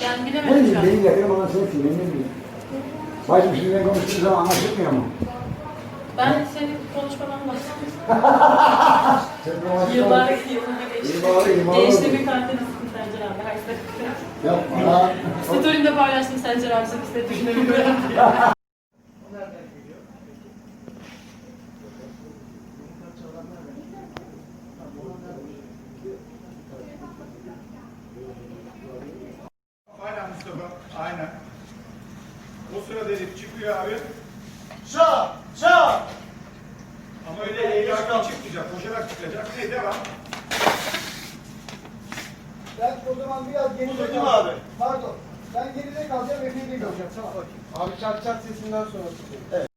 Ben bilemedim şu an. Benim yakınım anasını kim? Bilmiyorum. Başım sizinle konuştuğum zaman anlaşılmıyor mu? Ben senin konuşmadan bahsediyorum. Yıllar yılına geçti. İmalı, imalı. Değişti bir kalitesin Sencer abi. Her seferinde. Yapma lan. Story'inde paylaştım Sencer abi. Sen istediğini mu? Aynen. O sırada herif çıkıyor abi. Şa! Şa! Ama öyle eğilirken çıkmayacak. Koşarak çıkacak. Ne devam. Ben o zaman biraz geride Uzatayım kalacağım. abi. Pardon. Ben geride kalacağım, efendi kalacağım. Tamam. Abi çat çat sesinden sonra tutuyorum. Evet.